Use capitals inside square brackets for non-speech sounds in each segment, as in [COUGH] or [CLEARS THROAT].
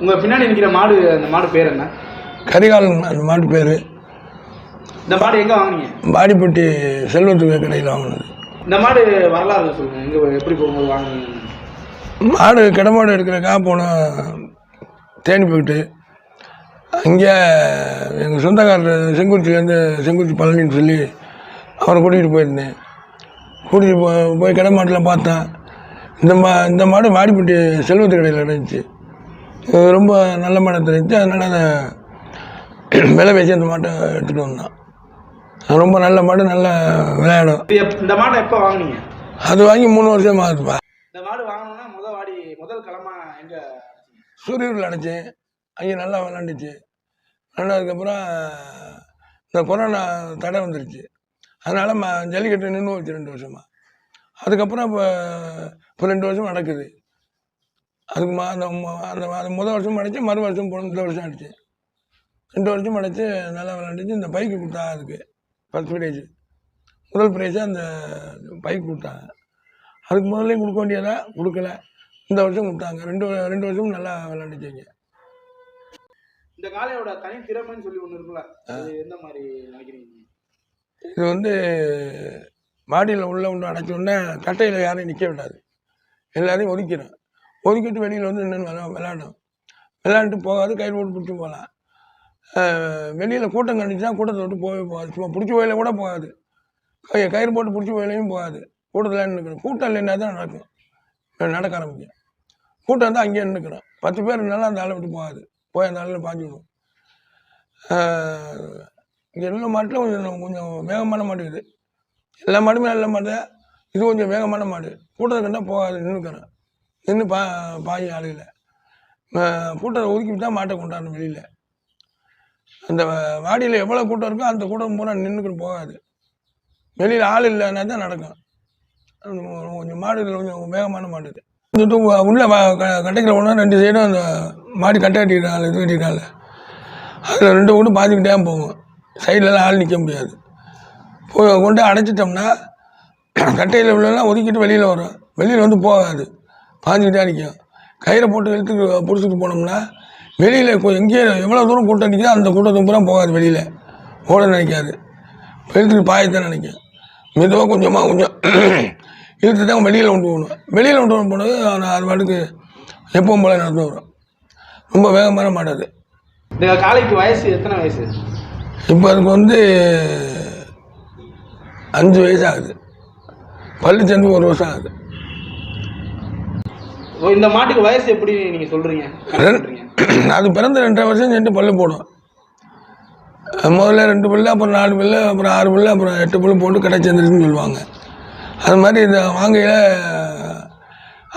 உங்கள் பின்னாடி நிற்கிற மாடு அந்த மாடு பேர் என்ன? கரிகாலன் அந்த மாட்டு பேர். இந்த மாடு எங்கே வாங்குனீங்க? பாடிப்பட்டி செல்வத்துக்கு கடையில் வாங்கினது. இந்த மாடு வரலாறு சொல்லுங்கள் எங்கே எப்படி போகும்போது வாங்குனீங்க? மாடு கிடமாடு எடுக்கிறக்கா போனோம் தேனி போயிட்டு அங்கே எங்கள் சொந்தக்காரர் செங்குறிச்சிலேருந்து செங்குறிச்சி பழனின்னு சொல்லி அவரை கூட்டிகிட்டு போயிருந்தேன். கூட்டிகிட்டு போ போய் கிடமாட்டில் பார்த்தேன். இந்த மா இந்த மாடு வாடிப்பட்டி செல்வத்து கடையில் இருந்துச்சு ரொம்ப நல்ல மாடு தெரிஞ்சு அதனால் அதை விலை பேசி அந்த மாட்டை எடுத்துகிட்டு வந்தான். ரொம்ப நல்ல மாடு நல்ல விளையாடும். இந்த மாடை எப்போ வாங்குனீங்க? அது வாங்கி மூணு வருஷம் ஆகுதுப்பா. இந்த மாடு வாங்கணும்னா முதல் வாடி முதல் களமா எங்கே சூரியூரில் அடைச்சேன். அங்கே நல்லா விளாண்டுச்சு விளாண்டதுக்கப்புறம் இந்த கொரோனா தடை வந்துருச்சு. அதனால் ம ஜல்லிக்கட்டு நின்று வச்சு ரெண்டு வருஷமா. அதுக்கப்புறம் இப்போ இப்போ ரெண்டு வருஷம் நடக்குது. அதுக்கு மா அந்த அந்த அது முதல் வருஷம் அடைச்சு மறு வருஷம் போன இந்த வருஷம் அடிச்சு. ரெண்டு வருஷம் அடைச்சு நல்லா விளாண்டுச்சு இந்த பைக்கு கொடுத்தா அதுக்கு. ஃபஸ்ட் ப்ரைஸ் முதல் ப்ரைஸாக அந்த பைக் கொடுத்தாங்க. அதுக்கு முதல்ல கொடுக்க வேண்டியதா? கொடுக்கல. இந்த வருஷம் கொடுத்தாங்க. ரெண்டு ரெண்டு வருஷமும் நல்லா விளாண்டுச்சிங்க இந்த காளையோட தனி திறமைன்னு சொல்லி ஒன்று இருக்குல்ல? எந்த மாதிரி நினைக்கிறீங்க? இது வந்து மாடியில் உள்ள ஒன்று அடைச்சோடனே கட்டையில் யாரையும் நிற்க விடாது. எல்லாரையும் ஒதுக்கிடும். ஒதுக்கிட்டு வெளியில் வந்து நின்று விளையாடும் விளாடும். விளாண்டுட்டு போகாது கயிறு போட்டு பிடிச்சி போகலாம். வெளியில் கூட்டம் கண்டுச்சுன்னா கூட்டத்தை விட்டு போகவே போகாது. சும்மா பிடிச்சி போயில கூட போகாது. கயிறு போட்டு பிடிச்சி போயிலையும் போகாது. கூட்டத்தில் நின்றுக்கணும் கூட்டம் இல்லைன்னா தான் நடக்கும். நடக்க ஆரம்பிக்கும். கூட்டம் வந்து அங்கேயே நின்றுக்கணும் பத்து பேர் இருந்தாலும் அந்த ஆளை விட்டு போகாது. போய் அந்த ஆளில் பாஞ்சிடும் இங்கே இருந்த மாட்டில் கொஞ்சம் கொஞ்சம் வேகமான மாடு இது. எல்லா மாடுமே நல்ல மாடு இது கொஞ்சம் வேகமான மாடு. கூட்டத்தை கண்டால் போகாது நின்றுக்கிறேன் நின்று பா பாய் ஆளுகளை கூட்டத்தை ஒதுக்கி விட்டால் மாட்டை கொண்டாடணும் வெளியில். அந்த வாடியில் எவ்வளோ கூட்டம் இருக்கோ அந்த கூட்டம் பூரா நின்றுக்கிட்டு போகாது. வெளியில் ஆள் இல்லைன்னா தான் நடக்கும். கொஞ்சம் மாடு கொஞ்சம் வேகமான மாடு இது. கொஞ்சம் தூ- உள்ள வ- க- ஒன்றா ரெண்டு சைடும் அந்த மாடி கட்டை கட்டிக்கிறாங்க இது கட்டிக்கிறாங்க அதில் ரெண்டு கூட பாதிக்கிட்டே போகும். சைட்லலாம் ஆள் நிற்க முடியாது. போய் கொண்டு அடைச்சிட்டோம்னா கட்டையில் உள்ளலாம் ஒதுக்கிட்டு வெளியில் வரும். வெளியில் வந்து போகாது. பாஞ்சுக்கிட்டே நிற்கும் கயிறை போட்டு இழுத்துக்கு பிடிச்சிட்டு போனோம்னா வெளியில் எங்கேயே எவ்வளோ தூரம் கூட்டம் நிற்கிதோ அந்த கூட்டத்துக்கு பூரா போகாது வெளியில். ஓட நினைக்காது. இழுத்துட்டு பாயத்தான் நினைக்கும். மெதுவாக கொஞ்சமாக கொஞ்சம் [CLEARS THROAT] இழுத்து தான் வெளியில் கொண்டு போகணும். வெளியில் கொண்டு வந்து போனது அது பாட்டுக்கு எப்பவும் போல நடந்து வரும் ரொம்ப வேகமான மாடு அது. இந்த காளைக்கு வயசு எத்தனை வயசு? இப்போ அதுக்கு வந்து அஞ்சு வயசு ஆகுது. பல்லு சேர்ந்து ஒரு வருஷம் ஆகுது. இந்த மாட்டுக்கு வயசு எப்படி நீங்க சொல்றீங்க? அது பிறந்த ரெண்டரை வருஷம் சென்று பல்லு போடும். முதல்ல ரெண்டு பல்லு அப்புறம் நாலு பல்லு அப்புறம் ஆறு பல்லு அப்புறம் எட்டு பல்லு போட்டு கடை சேர்ந்துருச்சுன்னு சொல்லுவாங்க. அது மாதிரி இந்த வாங்கையில்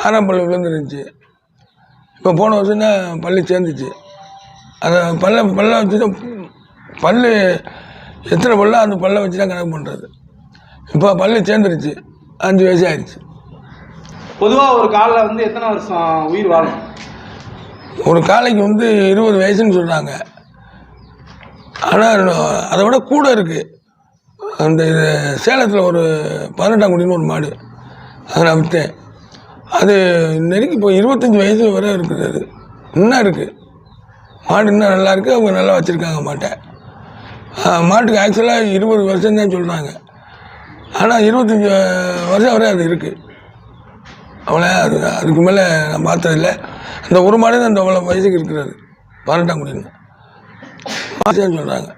ஆறாம் பல்லு விழுந்துருந்துச்சு. இப்போ போன வருஷம் தான் பல்லு சேர்ந்துச்சு. அதை பல்ல பல்ல வச்சு பல்லு எத்தனை பல்லோ அந்த பல்லை வச்சு தான் கணக்கு பண்ணுறது இப்போ பல்லு சேர்ந்துருச்சு. அஞ்சு வயசு ஆயிடுச்சு. பொதுவாக ஒரு காலில் வந்து எத்தனை வருஷம் உயிர் வாழும்? ஒரு காளைக்கு வந்து இருபது வயசுன்னு சொல்கிறாங்க ஆனால் அதை விட கூட இருக்குது அந்த இது சேலத்தில் ஒரு பதினெட்டாம் குடின்னு ஒரு மாடு. அதை நான் விற்றேன் அது நெருங்கி இப்போ இருபத்தஞ்சி வயசு வரை இருக்குது அது. இன்னும் இருக்குது மாடு இன்னும் நல்லா இருக்குது அவங்க நல்லா வச்சுருக்காங்க மாட்டை. மாட்டுக்கு ஆக்சுவலாக இருபது வருஷம் தான் சொல்கிறாங்க ஆனால் இருபத்தஞ்சி வருஷம் வரை அது இருக்குது அவ்வளோ அது அதுக்கு மேலே நான் பார்த்ததில்ல அந்த ஒரு மாடு அந்த அவ்வளோ வயசுக்கு இருக்கிறது பதினெட்டாம் குடின்னு மாசம் சொல்கிறாங்க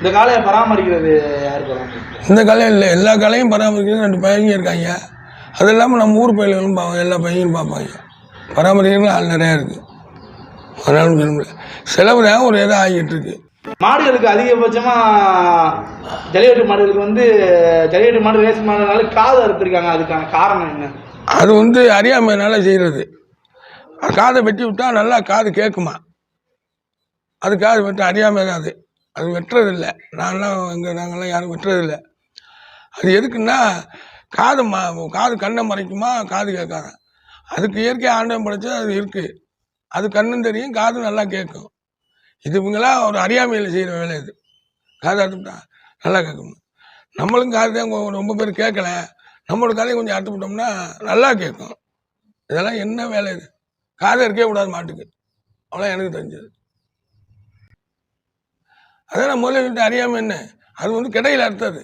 இந்த காளையை பராமரிக்கிறது இந்த கலையும் இல்லை. எல்லா கலையும் பராமரிக்கிறது ரெண்டு பையங்க இருக்காங்க. அது இல்லாமல் நம்ம ஊர் பயிர்களும் பார்ப்பாங்க எல்லா பையனும் பார்ப்பாங்க. பராமரிக்கிறது ஆள் நிறையா இருக்குது அதனால சொல்ல முடியல செலவு தான் ஒரு இதாக ஆகிட்டு இருக்கு. மாடுகளுக்கு அதிகபட்சமா ஜல்லிக்கட்டு மாடுகளுக்கு வந்து ஜல்லிக்கட்டு மாடு ரேஸ் மாடுனால காது அறுத்துருக்காங்க. அதுக்கான காரணம் என்ன? அது வந்து அறியாமையினால செய்கிறது காதை வெட்டி விட்டால் நல்லா காது கேட்குமா அது காது வெட்ட அறியாமை தான் அது. அது வெட்டுறதில்ல. நான்லாம் எங்கள் நாங்கள்லாம் யாரும் வெட்டுறதில்ல. அது எதுக்குன்னா காது மா காது கண்ணை மறைக்குமா? காது கேட்காத. அதுக்கு இயற்கை ஆண்டவன் படைச்சது அது இருக்குது அது கண்ணும் தெரியும் காது நல்லா கேட்கும். இது இவங்களாம் ஒரு அறியாமையில் செய்கிற வேலை இது. காது நல்லா கேட்கணும் நம்மளும் காது தான் ரொம்ப பேர் கேட்கல. நம்மளோட காதையும் கொஞ்சம் அறுத்து விட்டோம்னா நல்லா கேட்கும். இதெல்லாம் என்ன வேலை இது? காதை இருக்கவே கூடாது மாட்டுக்கு. அவ்வளோ எனக்கு தெரிஞ்சது. அதான் நான் முதல்ல விட்டு அறியாமல் என்ன? அது வந்து கிடையில் அறுத்தது.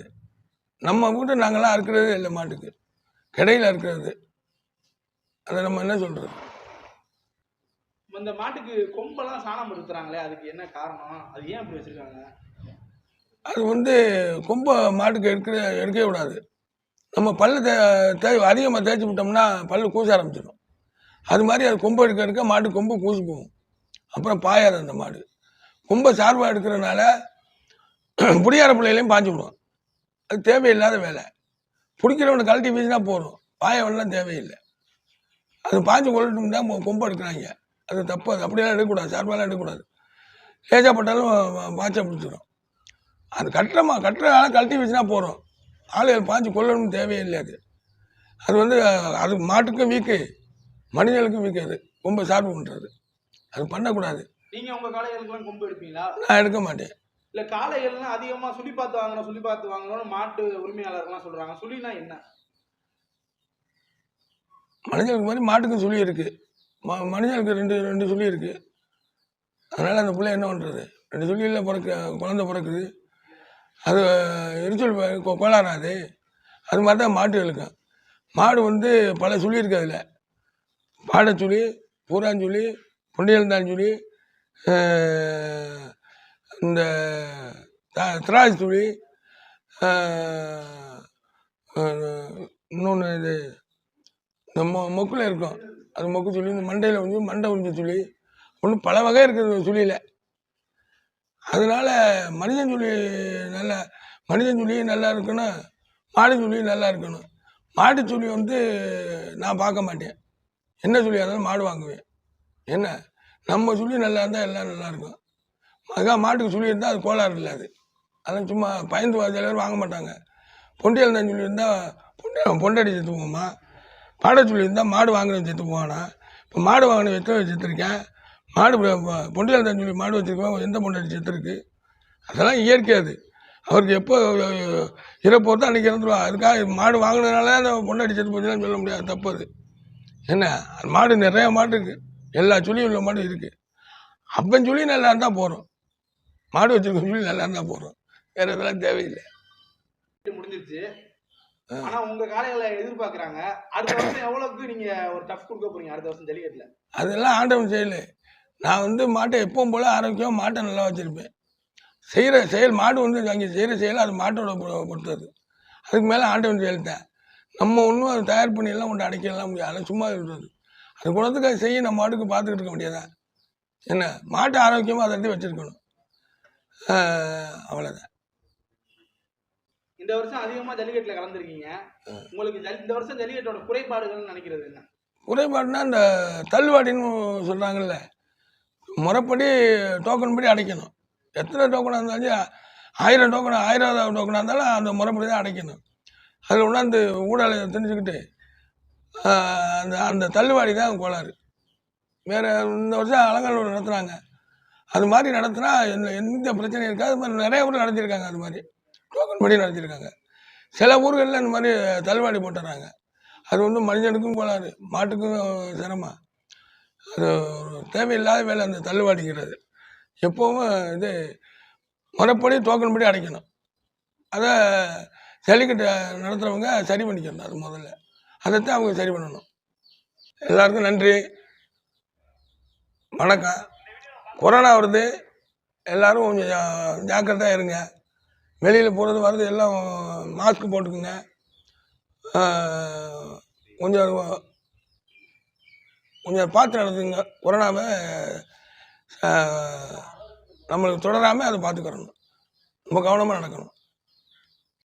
நம்ம வீட்டு நாங்களாம் அறுக்கிறதே இல்லை மாட்டுக்கு. கிடையில் அறுக்கிறது. அதை நம்ம என்ன சொல்கிறது இந்த மாட்டுக்கு கொம்பெல்லாம் சாணம் படுத்துறாங்களே அதுக்கு என்ன காரணம்? அது ஏன் அப்படி வச்சிருக்காங்க? அது வந்து கொம்பை மாட்டுக்கு எடுக்கிற எடுக்கவே கூடாது. நம்ம பல்லு தே தே அதிகமாக தேய்ச்சி விட்டோம்னா பல்லு கூச ஆரம்பிச்சிடும். அது மாதிரி அது கொம்பு எடுக்க எடுக்க மாட்டு கொம்பு கூசி போகும். அப்புறம் பாயாது அந்த மாடு. கொம்பை சார்பாக எடுக்கிறனால புடியார பிள்ளைகளையும் பாய்ஞ்சு விடும் அது தேவையில்லாத வேலை. பிடிக்கிறவனை கழட்டி வீசினா போதும். பாயவெல்லாம் தேவையில்லை. அது பாய்ஞ்சு கொள்ளட்டும் தான் கொம்பு எடுக்கிறாங்க. அது தப்பு அது அப்படியெல்லாம் எடுக்கக்கூடாது சார்பாலாம் எடுக்கக்கூடாது. லேஜா பட்டாலும் பாய்ச்சா பிடிச்சிடும் அது கட்டுறமா கட்டுறதால கழட்டி வச்சுனா போகிறோம் ஆளுகள் பாஞ்சு கொல்லணும்னு தேவையில்லை அது. அது வந்து அது மாட்டுக்கும் வீக்கு மனிதனுக்கும் வீக்கு அது. ரொம்ப சார்பு பண்ணுறது அது பண்ணக்கூடாது. நீங்க உங்க காளைகளுக்கெல்லாம் கொம்பு எடுப்பீங்களா? நான் எடுக்க மாட்டேன். இல்ல காளைகள்லாம் அதிகமா சுழி பார்த்து வாங்கணும் சுழி பார்த்து வாங்கணும்னு மாட்டு உரிமையாளர்கள்லாம் சொல்றாங்க. சுழினா என்ன? மனிதனுக்கு மாதிரி மாட்டுக்கும் சுழி இருக்குது ம மனிதனுக்கு ரெண்டு ரெண்டு சுழி இருக்குது அதனால் அந்த பிள்ளை என்ன பண்ணுறது ரெண்டு சொல்லியில் பிறக்க குழந்தை பிறக்குது. அது எரிச்சல் கோளாறாது அது. மாதிரி தான் மாட்டு இழுக்கும் மாடு வந்து பல சுழி இருக்குது அதில் பாடைச்சுழி பூராஞ்சொலி புண்டியல்தாஞ்சுழி இந்த த- திராட்சை சுழி இன்னொன்று இது இந்த மொ மொக்கில் இருக்கும். அது மொக்கு சுழி இந்த மண்டையில் வந்து மண்டை உறிஞ்ச சுழி ஒன்றும் பல வகை இருக்குது சுழியில் அதனால மனிதன் சுழி நல்லா மனிதன் சுழி நல்லா இருக்கணும் மாடு சுழி நல்லா இருக்கணும். மாட்டு சுழி வந்து நான் பார்க்க மாட்டேன். என்ன சுழியாக இருந்தாலும் மாடு வாங்குவேன். என்ன? நம்ம சுழி நல்லா இருந்தால் எல்லாம் நல்லா இருக்கும். அதுக்காக மாட்டுக்கு சுழி இருந்தால் அது கோளாறு இல்லை அது. அதெல்லாம் சும்மா பயந்து வா- வாங்க மாட்டாங்க. பொண்டியல் தான் சொல்லி இருந்தால் பொண்டை பொண்டடி செத்து பாட சொல்லியிருந்தால் மாடு வாங்கின செத்து போவானா? இப்போ மாடு வாங்கின எத்தனை செத்துருக்கேன்? மாடு பொ- பொண்டியல் தான் சொல்லி மாடு வச்சுருக்கோம் எந்த பொண்டடி செத்துருக்கு? அதெல்லாம் இயற்கை அது. அவருக்கு எப்போ இறப்பு அன்றைக்கி இறந்துருவா. அதுக்காக மாடு வாங்கினதுனால அந்த பொண்டாட்டி செத்து போச்சுன்னு சொல்ல முடியாது. தப்பு அது. என்ன? அது மாடு நிறையா மாடு இருக்குது எல்லா சொல்லியும் உள்ள மாடு இருக்குது அப்பன் சொல்லி நல்லா இருந்தால் போகிறோம் மாடு வச்சுருக்க சொல்லி நல்லா இருந்தால் போகிறோம் வேறு இதெல்லாம் தேவையில்லை. முடிஞ்சிருச்சு. ஆனா உங்க காளைகளை எதிர்பார்க்கறாங்க. அடுத்த வருஷம் எவ்வளவுக்கு நீங்க ஒரு டஃப் கொடுக்க போறீங்க? அடுத்த வருஷம் ஜல்லிக்கட்டுல? அதெல்லாம் ஆண்டவன் செயல். நான் வந்து மாட்டை எப்பவும் போல் ஆரோக்கியமாக மாட்டை நல்லா வச்சுருப்பேன். செய்கிற செயல் மாடு வந்து அங்கே செய்கிற செயல் அது மாட்டோட பொறுத்தது. அதுக்கு மேலே ஆண்டவன் செயல் தான் நம்ம ஒன்றும் அதை தயார் பண்ணி எல்லாம் கொண்டு அடைக்கலாம் முடியாது. சும்மா இருக்கிறது அது குணத்துக்கு அது செய்ய நம்ம மாட்டுக்கு பார்த்துக்கிட்டு இருக்க முடியாதா என்ன? மாட்டை ஆரோக்கியமாக அதை வச்சுருக்கணும். அவ்வளோதான் இந்த வருஷம் அதிகமா ஜல்லிக்கட்டுல கலந்துருக்கீங்க. உங்களுக்கு இந்த வருஷம் ஜல்லிக்கட்டோட குறைபாடுகள்னு நினைக்கிறது என்ன? குறைபாடுனா இந்த தள்ளுவாடின்னு சொல்கிறாங்கல்ல முறைப்படி டோக்கன் படி அடைக்கணும். எத்தனை டோக்கனாக இருந்தாலும் ஆயிரம் டோக்கன் ஆயிரம் டோக்கனாக இருந்தாலும் அந்த முறைப்படி தான் அடைக்கணும். அதில் உண்டாந்து ஊழலை தெரிஞ்சுக்கிட்டு அந்த அந்த தள்ளுவாடி தான் கோளாறு. வேறு இந்த வருஷம் அலங்காநல்லூர் நடத்துகிறாங்க அது மாதிரி நடத்தினா எந்த எந்த பிரச்சனையும் இருக்காது. அது மாதிரி நிறைய ஊர் நடத்தியிருக்காங்க அது மாதிரி. டோக்கன் படி நடத்தியிருக்காங்க சில ஊர்களில் இந்த மாதிரி தள்ளுவாடி போட்டுறாங்க. அது வந்து மனிதனுக்கும் கோளாறு மாட்டுக்கும் சிரமம். அது ஒரு தேவையில்லாத வேலை அந்த தள்ளுவாடிங்கிறது. எப்போவும் இது முறைப்படி டோக்கன் படி அடைக்கணும். அதை ஜல்லிக்கட்டு நடத்துகிறவங்க சரி பண்ணிக்கணும் அது முதல்ல. அதைத்தான் அவங்க சரி பண்ணணும். எல்லாருக்கும் நன்றி. வணக்கம். கொரோனா வருது. எல்லாரும் கொஞ்சம் ஜாக்கிரதையாக இருங்க. வெளியில் போகிறது வர்றது எல்லாம் மாஸ்க் போட்டுக்குங்க. கொஞ்சம் கொஞ்சம் பார்த்து நடத்துங்க கொரோனாவை நம்மளுக்கு தொடராமல் அதை பார்த்துக்கிறணும் ரொம்ப கவனமாக நடக்கணும்.